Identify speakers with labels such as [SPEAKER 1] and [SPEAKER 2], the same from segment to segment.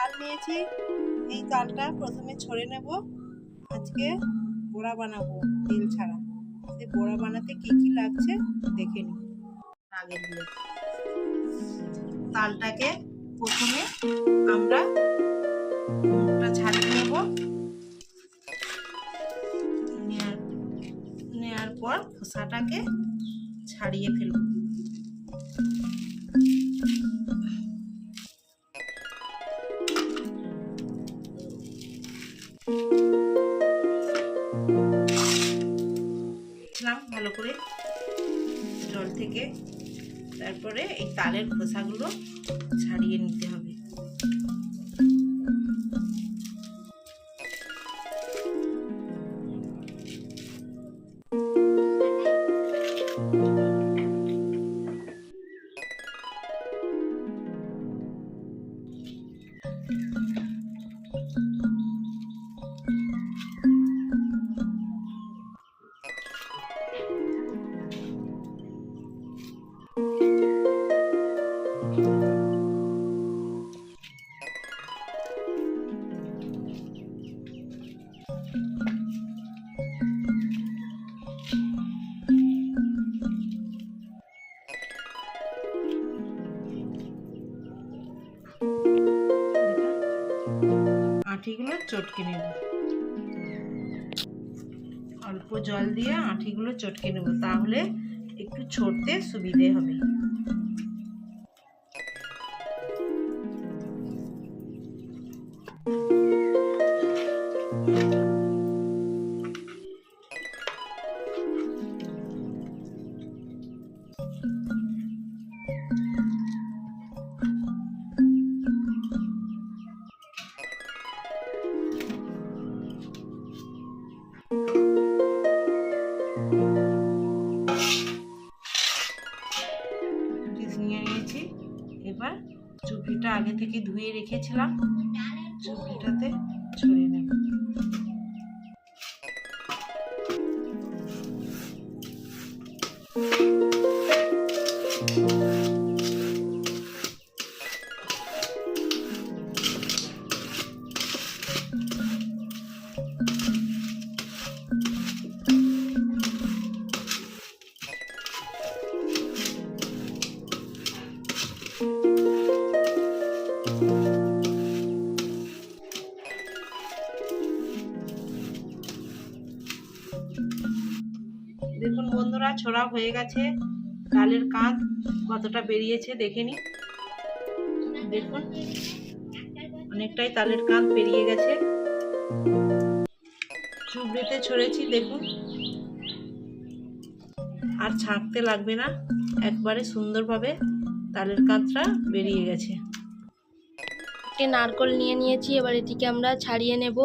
[SPEAKER 1] তাল নিয়েছি। এই তালটা প্রথমে ছড়ে নেব। আজকে বড়া বানাবো, তেল ছাড়া। সেই বড়া বানাতে কি কি লাগছে দেখে নিই। দিয়ে। তালটাকে প্রথমে আমরা মুখটা ছাড়িয়ে নেব। নেওয়ার পর খোসাটাকে ছাড়িয়ে ফেলব। থেকে তারপরে এই তালের খোসাগুলো ছাড়িয়ে নিতে হবে। আঁটিগুলো চটকে নেব। অল্প জল দিয়ে আঁটিগুলো চটকে নেব তাহলে একটু ছড়তে সুবিধে হবে। ধুয়ে রেখেছিলাম। চুপিটাতে ছড়িয়ে নেব। দেখুন ছোড়া হয়ে গেছে। ডালের কাঁধ কতটা বেরিয়েছে দেখে নি। দেখুন, অনেকটাই তালের কাঁধ পেরিয়ে গেছে। চুবড়িতে ছড়েছি, দেখুন। আর ছাঁকতে লাগবে না, একবারে সুন্দরভাবে তালের কাঁধটা বেরিয়ে গেছে।
[SPEAKER 2] একটি নারকল নিয়ে নিয়েছি, এবার এটিকে আমরা ছাড়িয়ে নেব।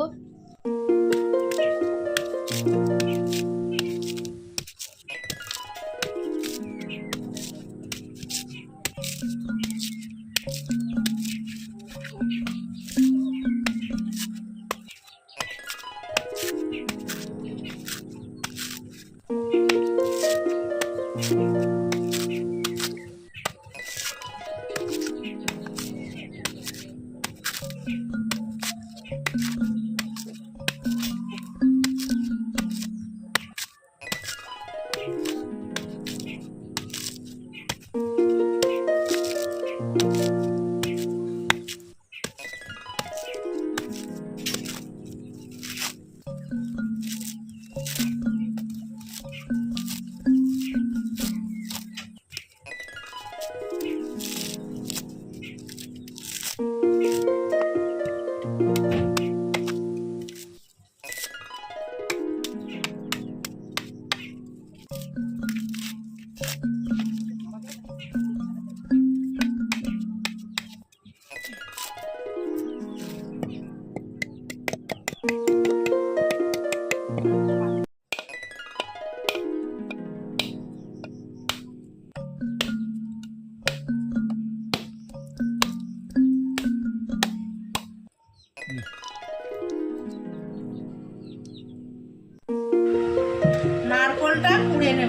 [SPEAKER 2] দিয়ে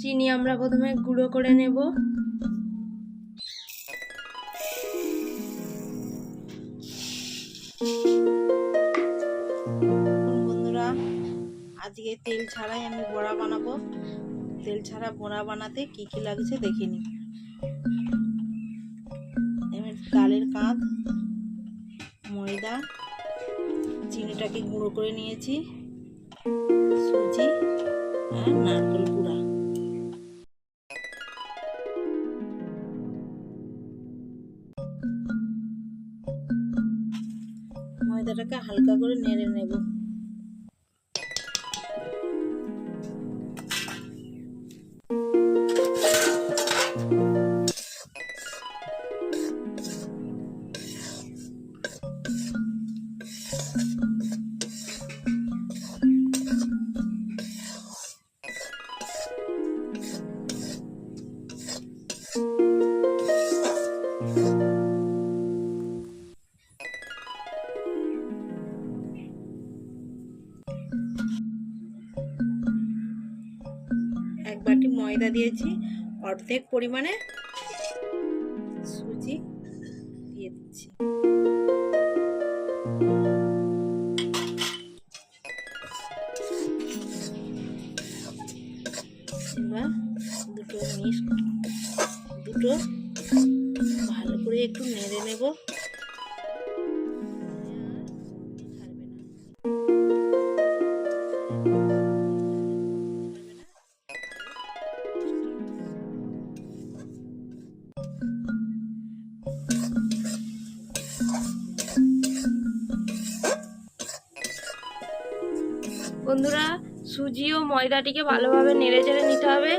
[SPEAKER 2] চিনি আমরা প্রথমে গুঁড়ো করে নেব।
[SPEAKER 1] আজকে তেল ছাড়াই আমি বড়া বানাবো। তেল ছাড়া বড়া বানাতে কি কি লাগছে দেখে নিই ডালের কাঁধ ময়দা, চিনিটাকে গুঁড়ো করে নিয়েছি, সুজি আর নারকেল গুঁড়া ময়দা দিয়েছি। অর্ধেক পরিমাণে সুজি দিয়ে দিচ্ছি। এবার দুটো মিক্স দুটো ভালো করে একটু নেড়ে নেব।
[SPEAKER 2] বন্ধুরা, সুজি ও ময়দাটিকে ভালোভাবে নেড়ে চেড়ে নিতে হবে।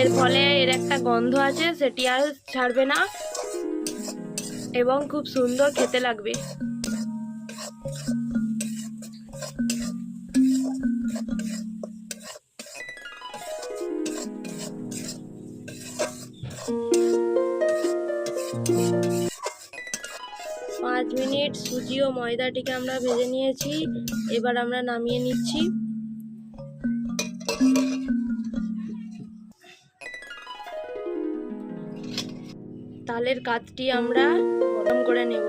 [SPEAKER 2] এর ফলে এর একটা গন্ধ আছে, সেটি আর ছাড়বে না এবং খুব সুন্দর খেতে লাগবে। পাঁচ মিনিট সুজি ও ময়দাটিকে আমরা ভেজে নিয়েছি। এবার আমরা নামিয়ে নিচ্ছি। তালের কাতটি আমরা গরম করে নেব।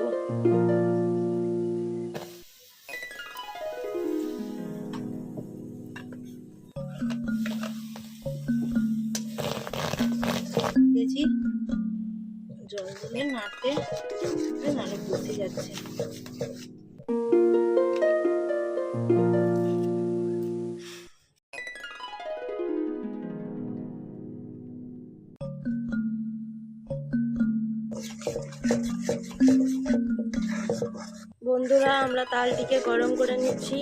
[SPEAKER 2] তালটিকে গরম করে নিচ্ছি।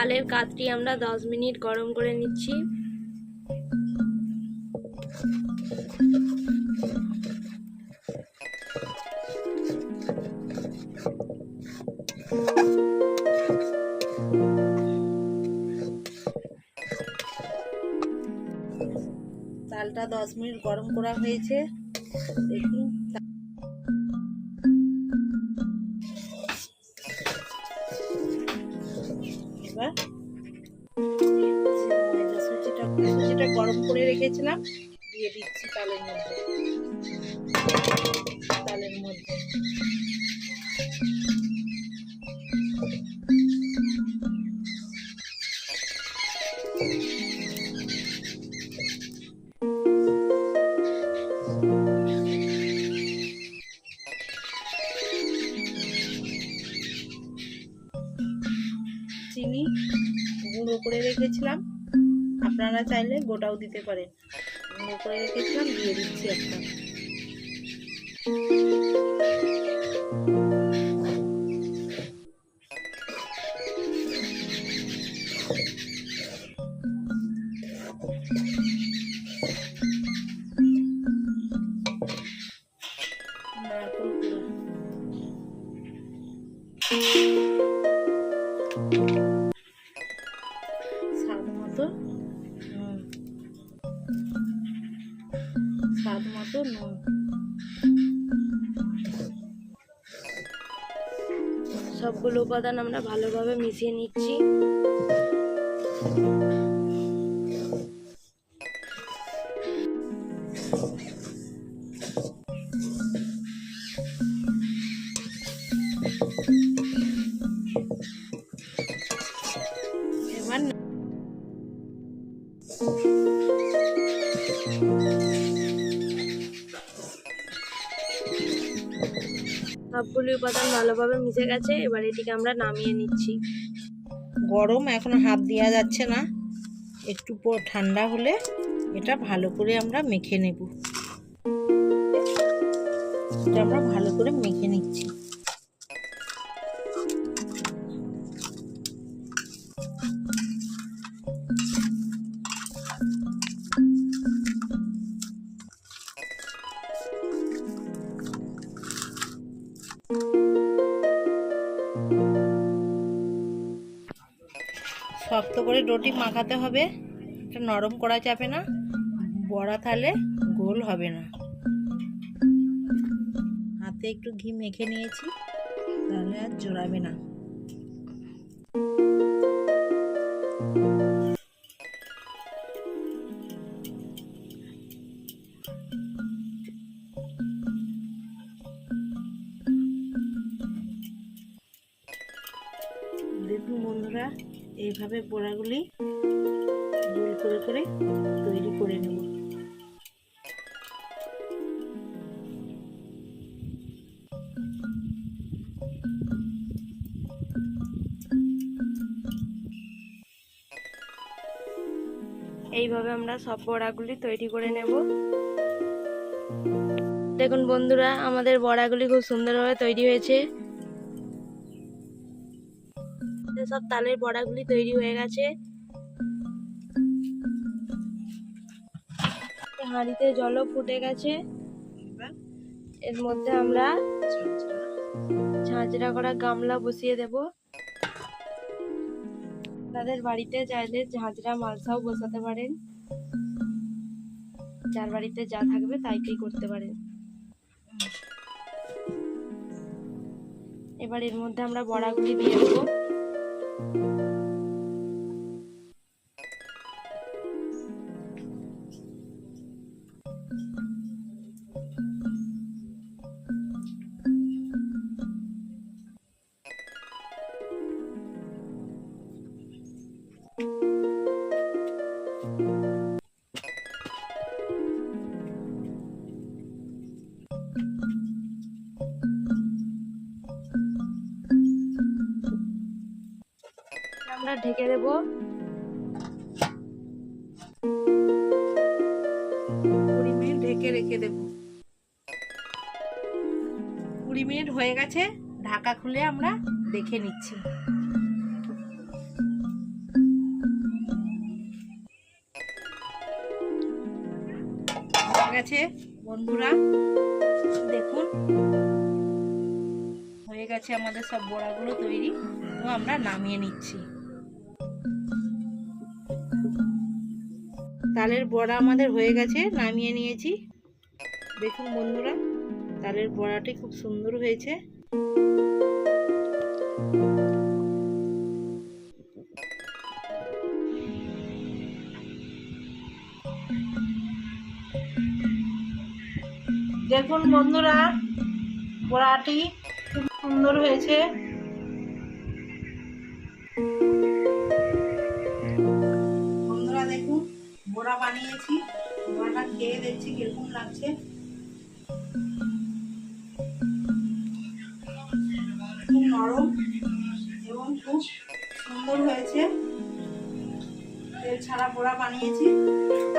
[SPEAKER 2] তালের কাতটি আমরা দশ মিনিট গরম করে নিচ্ছি।
[SPEAKER 1] চালটা দশ মিনিট গরম করা হয়েছে। দেখুন। রেখেছিলাম দিয়ে দিচ্ছি তালের মধ্যে। তালের মধ্যে। চিনি গুঁড়ো করে রেখেছিলাম। আপনারা চাইলে গোটাও দিতে পারেন।
[SPEAKER 2] করে রেখেছিলাম দিয়ে দিচ্ছি একটা। নারকেল কুড়ো উপাদান আমরা ভালোভাবে মিশিয়ে নিচ্ছি। সবগুলি উপাদান ভালোভাবে মিশে গেছে, এবার এটিকে আমরা নামিয়ে নিচ্ছি।
[SPEAKER 1] গরম, এখন হাত দেওয়া যাচ্ছে না। একটু পর ঠান্ডা হলে এটা ভালো করে আমরা মেখে নেব। এটা আমরা ভালো করে মেখে নিচ্ছি। রুটি মাখাতে হবে। এটা নরম করা যাবে না। বড়া তাহলে গোল হবে না। হাতে একটু ঘি মেখে নিয়েছি, তাহলে আর জোড়াবে না। দেখুন বন্ধুরা, এইভাবে বড়াগুলি
[SPEAKER 2] এইভাবে আমরা সব বড়াগুলি তৈরি করে নেব। দেখুন বন্ধুরা, আমাদের বড়াগুলি খুব সুন্দরভাবে তৈরি হয়েছে। সব তালের বড়াগুলি তৈরি হয়ে গেছে। হাঁড়িতে জলও ফুটে গেছে। এর মধ্যে আমরা ঝাঁঝরা করা গামলা বসিয়ে দেব। তাদের বাড়িতে চাইলে ঝাঁঝরা মালসাও বসাতে পারেন। যার বাড়িতে যা থাকবে তাইকেই করতে পারেন। এবার এর মধ্যে আমরা বড়াগুলি দিয়ে দেবো। ঢেকে দেবো?
[SPEAKER 1] কুড়ি মিনিট ঢেকে রেখে দেব। কুড়ি মিনিট হয়ে গেছে, ঢাকা খুলে আমরা দেখে নিচ্ছি। গেছে, বন্ধুরা, দেখুন। হয়ে গেছে আমাদের সব বড়াগুলো তৈরি, তো আমরা নামিয়ে নিচ্ছি। তালের বড়া আমাদের হয়ে গেছে, নামিয়ে নিয়েছি। দেখুন বন্ধুরা, তালের বড়াটি খুব সুন্দর হয়েছে। দেখুন বন্ধুরা, বড়াটি খুব সুন্দর হয়েছে। বানিয়েছি বড়াটা খেয়ে দেখছি কীরকম লাগছে। খুব নরম এবং খুব সুন্দর হয়েছে। এর ছাড়া বড়া বানিয়েছি।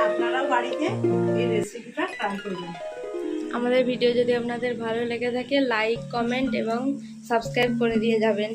[SPEAKER 1] আপনারাও বাড়িতে এই রেসিপিটা ট্রাই করবেন।
[SPEAKER 2] আমাদের ভিডিও যদি আপনাদের ভালো লেগে থাকে লাইক কমেন্ট এবং সাবস্ক্রাইব করে দিয়ে যাবেন।